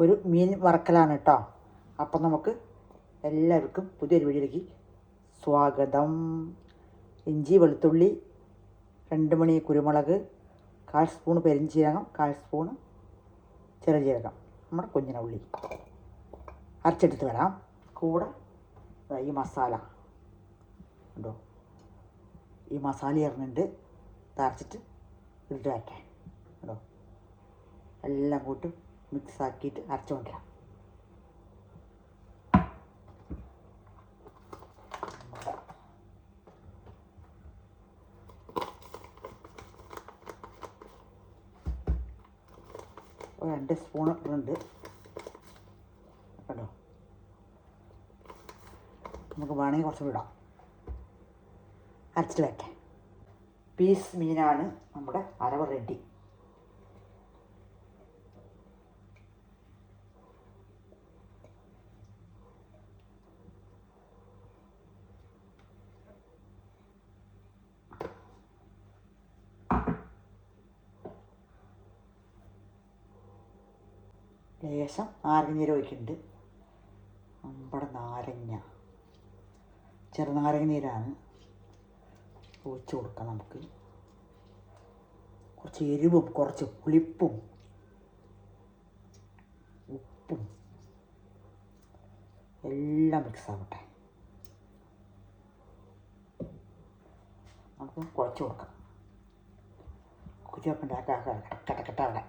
ഒരു മീൻ വറക്കലാണ് കേട്ടോ അപ്പം നമുക്ക് എല്ലാവർക്കും പുതിയൊരു വീഡിയോയിലേക്ക് സ്വാഗതം. ഇഞ്ചി വെളുത്തുള്ളി രണ്ട് മണി കുരുമുളക് കാൽ സ്പൂൺ പെരിഞ്ചീരകം കാൽ സ്പൂൺ ചെറുജീരകം നമ്മുടെ കുഞ്ഞിന ഉള്ളി. അരച്ചെടുത്ത് വരാം. കൂടെ ഈ മസാല. ഉണ്ടോ ഈ മസാല ഇറങ്ങിട്ട് തരച്ചിട്ട് ഇട്ട് വയ്ക്കാൻ കേട്ടോ എല്ലാം കൂട്ടി മിക്സ് ആക്കിയിട്ട് അരച്ചുകൊണ്ടിരാം ഒരു രണ്ട് സ്പൂൺ ഉണ്ട് കേട്ടോ നമുക്ക് വേണമെങ്കിൽ കുറച്ച് വിടാം അരച്ചിട്ട് വയ്ക്കാം. പീസ് മീനാണ് നമ്മുടെ അരവ് റെഡി. ലേശം നാരങ്ങനീര് ഒഴിക്കുന്നുണ്ട് നമ്മുടെ നാരങ്ങ ചെറുനാരങ്ങ നീരാണ് ഒഴിച്ചു കൊടുക്കാം നമുക്ക് കുറച്ച് എരിവും കുറച്ച് പുളിപ്പും ഉപ്പും എല്ലാം മിക്സ് ആവട്ടെ നമുക്ക് കുഴച്ച് കൊടുക്കാം കുഴിയൊക്കെ കട്ടക്കട്ട അവിടെ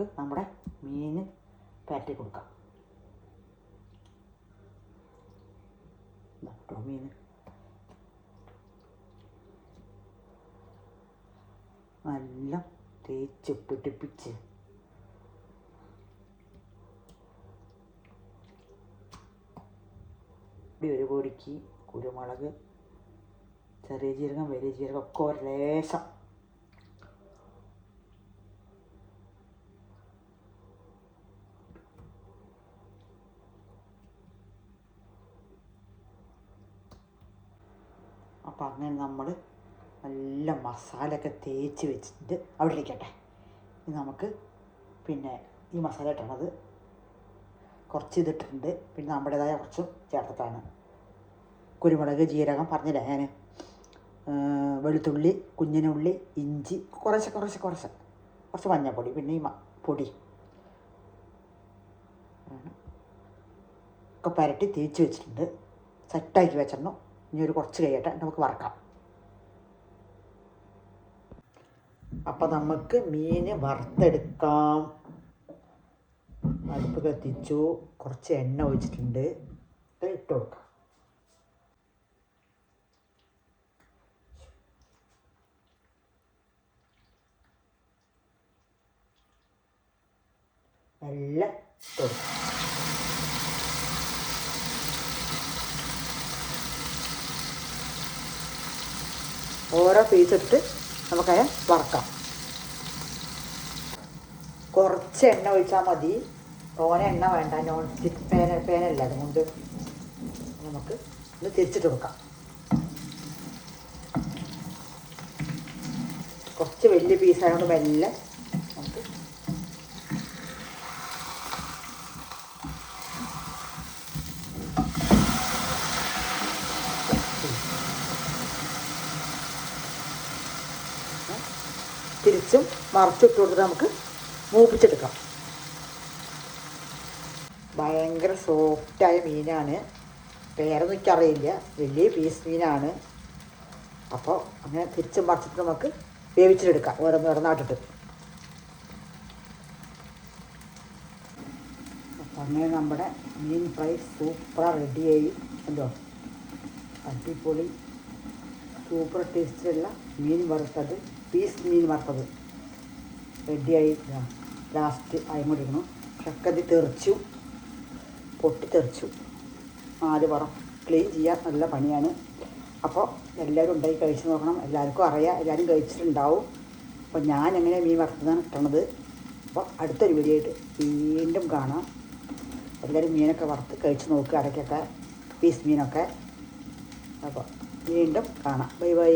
നമുക്ക് നമ്മുടെ മീൻ പരട്ടി കൊടുക്കാം. ദാ ട്ടോ മീൻ. നല്ല തേച്ച് പിടിപ്പിച്ച്. ഇവിടെ ഒരു പൊടിക്ക് കുരുമുളക് ചെറിയ ജീരകം വലിയ ജീരകം ഒക്കെ ഒരു ലേശം. അപ്പം അങ്ങനെ നമ്മൾ നല്ല മസാലയൊക്കെ തേച്ച് വെച്ചിട്ട് അവിടെ ഇരിക്കട്ടെ ഇനി നമുക്ക് പിന്നെ ഈ മസാല ഇട്ടണത് കുറച്ച് ഇതിട്ടിട്ടുണ്ട് പിന്നെ നമ്മുടേതായ കുറച്ചും ചേർത്തിട്ടാണ്. കുരുമുളക് ജീരകം പറഞ്ഞില്ലേ ഞാൻ വെളുത്തുള്ളി കുഞ്ഞിനുള്ളി ഇഞ്ചി കുറച്ച് കുറച്ച് കുറച്ച് കുറച്ച് മഞ്ഞൾപ്പൊടി പിന്നെ ഈ പൊടി. ഒക്കെ പരട്ടി തേച്ച് വെച്ചിട്ടുണ്ട്. സെറ്റാക്കി വെച്ചിടണം. ഇനി ഒരു കുറച്ച് കഴിയട്ടെ നമുക്ക് വറക്കാം. അപ്പം നമുക്ക് മീൻ വറുത്തെടുക്കാം. അടുപ്പ് കത്തിച്ചു. കുറച്ച് എണ്ണ ഒഴിച്ചിട്ടുണ്ട്. ഇട്ട് കൊടുക്കാം. നല്ല കൊടുക്കാം ഓരോ പീസ് ഇട്ട് നമുക്കത് വറക്കാം. കുറച്ച് എണ്ണ ഒഴിച്ചാൽ മതി. ഓന എണ്ണ വേണ്ട. നോൺ സ്റ്റിക്ക് പേന പേനല്ല അതുകൊണ്ട് നമുക്ക് ഒന്ന് തിരിച്ചിട്ട് വെക്കാം. കുറച്ച് വലിയ പീസായതുകൊണ്ട് മെല്ലെ നമുക്ക് തിരിച്ചും മറച്ചിട്ട് കൊടുത്തിട്ട് നമുക്ക് മൂപ്പിച്ചെടുക്കാം. ഭയങ്കര സോഫ്റ്റായ മീനാണ്. പേരൊന്നും എനിക്കറിയില്ല. വലിയ പീസ് മീനാണ്. അപ്പോൾ അങ്ങനെ തിരിച്ചും മറച്ചിട്ട് നമുക്ക് വേവിച്ചിട്ടെടുക്കാം ഓരോന്ന് ഓരോന്നായിട്ടിട്ട് അപ്പം അങ്ങനെ നമ്മുടെ മീൻ ഫ്രൈ സൂപ്പർ റെഡിയായി എന്തോ അടിപൊളി സൂപ്പർ ടേസ്റ്റിലുള്ള മീൻ വറുത്തത്. പീസ് മീൻ വറുത്തത്. റെഡിയായി. ലാസ്റ്റ് അയമുടിക്കണം ചക്കതി തെറിച്ചു. പൊട്ടി തെറിച്ചു. നാല് പറം ക്ലീൻ ചെയ്യാൻ നല്ല പണിയാണ്. അപ്പോൾ എല്ലാവരും ഉണ്ടായി കഴിച്ച് നോക്കണം. എല്ലാവർക്കും അറിയാം. എല്ലാവരും കഴിച്ചിട്ടുണ്ടാവും. അപ്പോൾ ഞാൻ എങ്ങനെ മീൻ വറുത്തതാണ് കിട്ടണത് അപ്പോൾ അടുത്തൊരു വീഡിയോ ആയിട്ട് വീണ്ടും കാണാം. എല്ലാവരും മീനൊക്കെ വറുത്ത് കഴിച്ച് നോക്കുക ഇടയ്ക്കൊക്കെ പീസ് മീനൊക്കെ. അപ്പോൾ വീണ്ടും കാണാം. Bye bye.